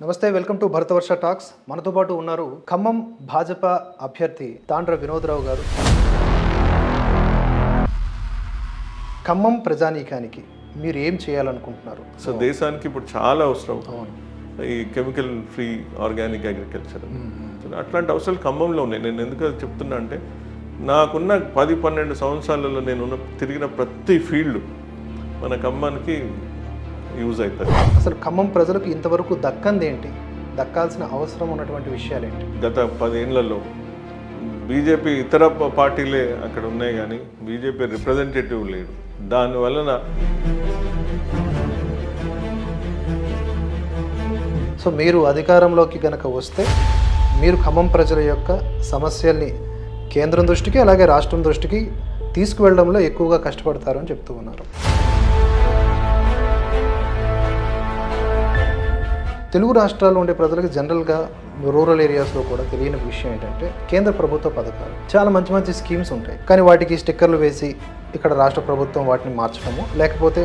నమస్తే welcome to Bharatavarsha talks. మనతో పాటు ఉన్నారు ఖమ్మం భాజపా అభ్యర్థి తాండ్ర వినోదరావు గారు. ఖమ్మం ప్రజానీకానికి మీరు ఏం చేయాలనుకుంటున్నారు? సో దేశానికి ఇప్పుడు చాలా అవసరం. ఈ కెమికల్ ఫ్రీ ఆర్గానిక్ అగ్రికల్చర్ అట్లాంటి అవసరాలు ఖమ్మంలో ఉన్నాయి. నేను ఎందుకు చెప్తున్నా అంటే నాకున్న పది పన్నెండు సంవత్సరాలలో నేను తిరిగిన ప్రతి ఫీల్డ్ మన ఖమ్మానికి యూజ్ అవుతుంది అసలు ఖమ్మం ప్రజలకు ఇంతవరకు దక్కంది ఏంటి? దక్కాల్సిన అవసరం ఉన్నటువంటి విషయాలు ఏంటి? గత పదేళ్ళలో బీజేపీ ఇతర పార్టీలే అక్కడ ఉన్నాయి కానీ బీజేపీ రిప్రజెంటేటివ్ లేడు దాని వలన సో మీరు అధికారంలోకి గనక వస్తే మీరు ఖమ్మం ప్రజల యొక్క సమస్యల్ని కేంద్రం దృష్టికి అలాగే రాష్ట్రం దృష్టికి తీసుకువెళ్ళడంలో ఎక్కువగా కష్టపడతారు అని చెప్తూ ఉన్నారు. తెలుగు రాష్ట్రాల్లో ఉండే ప్రజలకు జనరల్గా రూరల్ ఏరియాస్లో కూడా తెలియని విషయం ఏంటంటే కేంద్ర ప్రభుత్వ పథకాలు. చాలా మంచి మంచి స్కీమ్స్ ఉంటాయి. కానీ వాటికి స్టిక్కర్లు వేసి ఇక్కడ రాష్ట్ర ప్రభుత్వం వాటిని మార్చడము లేకపోతే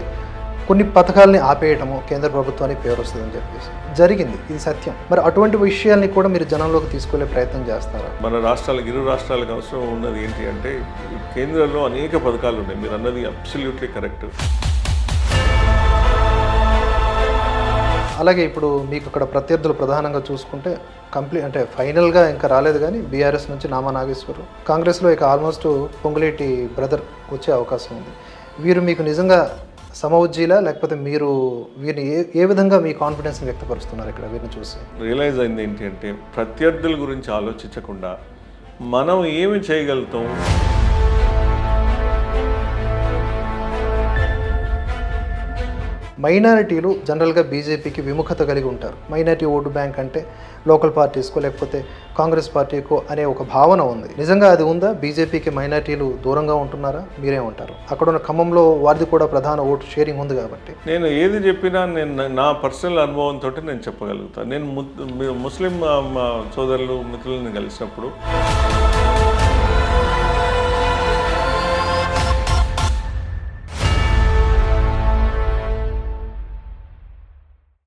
కొన్ని పథకాలని ఆపేయటము కేంద్ర ప్రభుత్వానికి పేరు వస్తుందని చెప్పేసి. జరిగింది. ఇది సత్యం. మరి అటువంటి విషయాల్ని కూడా మీరు జనంలోకి తీసుకెళ్ళే ప్రయత్నం చేస్తారా? మన రాష్ట్రాలకు ఇరు రాష్ట్రాలకు అవసరం ఉన్నది ఏంటి అంటే కేంద్రంలో అనేక పథకాలు ఉన్నాయి. మీరు అన్నది అబ్సల్యూట్లీ కరెక్ట్ అలాగే ఇప్పుడు మీకు అక్కడ ప్రత్యర్థులు ప్రధానంగా చూసుకుంటే కంప్లీట్ అంటే ఫైనల్గా ఇంకా రాలేదు కానీ బీఆర్ఎస్ నుంచి నామా నాగేశ్వరరావు కాంగ్రెస్లో ఇక ఆల్మోస్ట్ పొంగులేటి బ్రదర్ వచ్చే అవకాశం ఉంది. వీరు మీకు నిజంగా సమవుజ్జీలా లేకపోతే మీరు వీరిని ఏ ఏ విధంగా మీ కాన్ఫిడెన్స్ని వ్యక్తపరుస్తున్నారు ఇక్కడ వీరిని చూసి? రియలైజ్ అయింది ఏంటి అంటే ప్రత్యర్థుల గురించి ఆలోచించకుండా మనం ఏమి చేయగలుగుతాం? మైనారిటీలు జనరల్గా బీజేపీకి విముఖత కలిగి ఉంటారు. మైనారిటీ ఓటు బ్యాంక్ అంటే లోకల్ పార్టీస్కో లేకపోతే కాంగ్రెస్ పార్టీకో అనే ఒక భావన ఉంది. నిజంగా అది ఉందా? బీజేపీకి మైనారిటీలు దూరంగా ఉంటున్నారా? మీరే ఉంటారు. అక్కడ ఉన్న ఖమ్మంలో వారిది కూడా ప్రధాన ఓటు షేరింగ్ ఉంది కాబట్టి. నేను ఏది చెప్పినా నేను నా- పర్సనల్ అనుభవంతో నేను చెప్పగలుగుతాను నేను ము- ముస్లిం మా సోదరులు మిత్రులను కలిసినప్పుడు